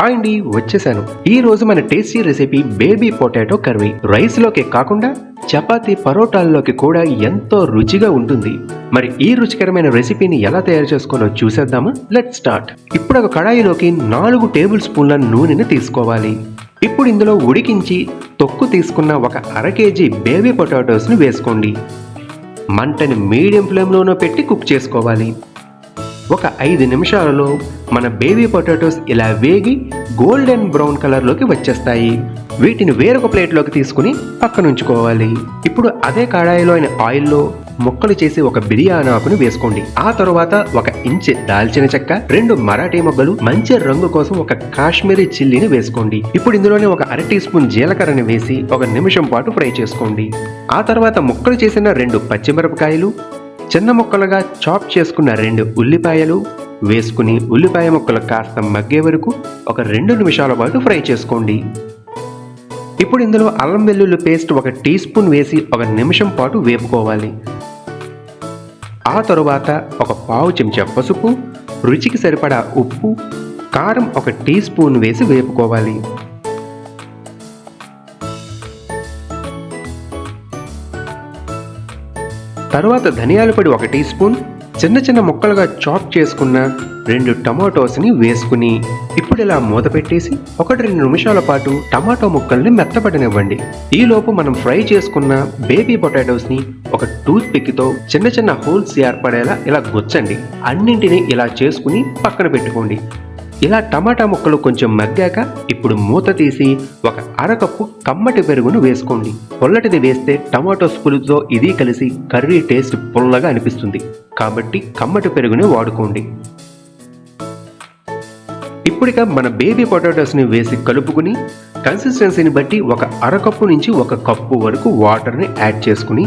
Hi అండి వచ్చేసాను. ఈ రోజు మన tasty recipe baby potato curry. Rice లోకే కాకుండా చపాతీ పరోటాల్లోకి కూడా ఎంతో రుచిగా ఉంటుంది. మరి ఈ రుచికరమైన రెసిపీని ఎలా తయారు చేసుకోవాలో చూసేద్దామా? లెట్ స్టార్ట్ ఇప్పుడు ఒక కడాయిలోకి నాలుగు టేబుల్ స్పూన్ల నూనెని తీసుకోవాలి. ఇప్పుడు ఇందులో ఉడికించి తొక్కు తీసుకున్న ఒక అర కేజీ బేబీ పొటాటోస్ని వేసుకోండి. మంటని మీడియం ఫ్లేమ్లోనో పెట్టి కుక్ చేసుకోవాలి. ఒక ఐదు నిమిషాలలో మన బేబీ పొటాటోస్ ఇలా వేగి గోల్డెన్ బ్రౌన్ కలర్లోకి వచ్చేస్తాయి. వీటిని వేరొక ప్లేట్లోకి తీసుకుని పక్కనుంచుకోవాలి. ఇప్పుడు అదే కడాయిలో అయిన ఆయిల్లో ముక్కలు చేసి ఒక బిర్యానీ ఆకును వేసుకోండి. ఆ తర్వాత ఒక ఇంచ్ దాల్చిన చెక్క రెండు మరాఠీ మొగ్గలు మంచి రంగు కోసం ఒక కాశ్మీరీ చిల్లీని వేసుకోండి. ఇప్పుడు ఇందులోనే ఒక అర టీ స్పూన్ జీలకర్రని వేసి ఒక నిమిషం పాటు ఫ్రై చేసుకోండి. ఆ తర్వాత ముక్కలు చేసిన రెండు పచ్చిమిరపకాయలు చిన్న ముక్కలుగా చాప్ చేసుకున్న రెండు ఉల్లిపాయలు వేసుకుని ఉల్లిపాయ ముక్కలు కాస్త మగ్గే వరకు ఒక రెండు నిమిషాల పాటు ఫ్రై చేసుకోండి. ఇప్పుడు ఇందులో అల్లం వెల్లుల్లి పేస్ట్ ఒక టీ స్పూన్ వేసి ఒక నిమిషం పాటు వేపుకోవాలి. ఆ తరువాత ఒక పావు చెంచా పసుపు రుచికి సరిపడా ఉప్పు కారం ఒక టీ స్పూన్ వేసి వేపుకోవాలి. తర్వాత ధనియాల పొడి ఒక టీ స్పూన్ చిన్న చిన్న ముక్కలుగా చాప్ చేసుకున్న రెండు టమాటోస్ని వేసుకుని ఇప్పుడు ఇలా మూత పెట్టేసి ఒకటి రెండు నిమిషాల పాటు టమాటో ముక్కల్ని మెత్తపడనివ్వండి ఈలోపు మనం ఫ్రై చేసుకున్న బేబీ పొటాటోస్ని ఒక టూత్ పిక్తో చిన్న చిన్న హోల్స్ ఏర్పడేలా ఇలా గుచ్చండి. అన్నింటినీ ఇలా చేసుకుని పక్కన పెట్టుకోండి. ఇలా టమాటా ముక్కలు కొంచెం మగ్గాక ఇప్పుడు మూత తీసి ఒక అరకప్పు కమ్మటి పెరుగును వేసుకోండి. పొల్లటిది వేస్తే టమాటోస్ పులుతో ఇది కలిసి కర్రీ టేస్ట్ పుల్లగా అనిపిస్తుంది. కాబట్టి కమ్మటి పెరుగుని వాడుకోండి. ఇప్పుడిక మన బేబీ పొటాటోస్ని వేసి కలుపుకుని కన్సిస్టెన్సీని బట్టి ఒక అరకప్పు నుంచి ఒక కప్పు వరకు వాటర్ని యాడ్ చేసుకుని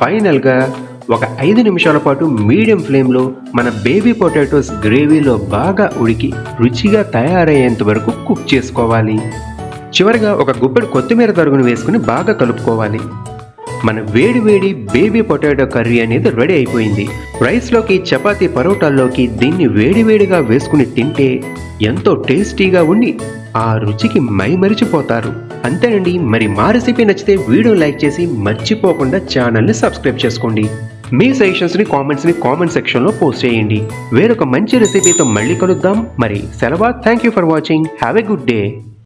ఫైనల్గా ఒక ఐదు నిమిషాల పాటు మీడియం ఫ్లేమ్లో మన బేబీ పొటాటోస్ గ్రేవీలో బాగా ఉడికి రుచిగా తయారయ్యేంత వరకు కుక్ చేసుకోవాలి. చివరిగా ఒక గుప్పెడు కొత్తిమీర తరుగును వేసుకుని బాగా కలుపుకోవాలి. మన వేడి వేడి బేబీ పొటాటో కర్రీ అనేది రెడీ అయిపోయింది. రైస్లోకి చపాతీ పరోటాల్లోకి దీన్ని వేడివేడిగా వేసుకుని తింటే ఎంతో టేస్టీగా ఉండి ఆ రుచికి మైమరిచిపోతారు. అంతేనండి మరి మా రెసిపీ నచ్చితే వీడియో లైక్ చేసి మర్చిపోకుండా ఛానల్ని సబ్స్క్రైబ్ చేసుకోండి. మీ సజెషన్స్ని కామెంట్స్ని కామెంట్ సెక్షన్లో పోస్ట్ చేయండి. వేరొక మంచి రెసిపీతో మళ్ళీ కలుద్దాం. మరి సెలవా thank you for watching have a good day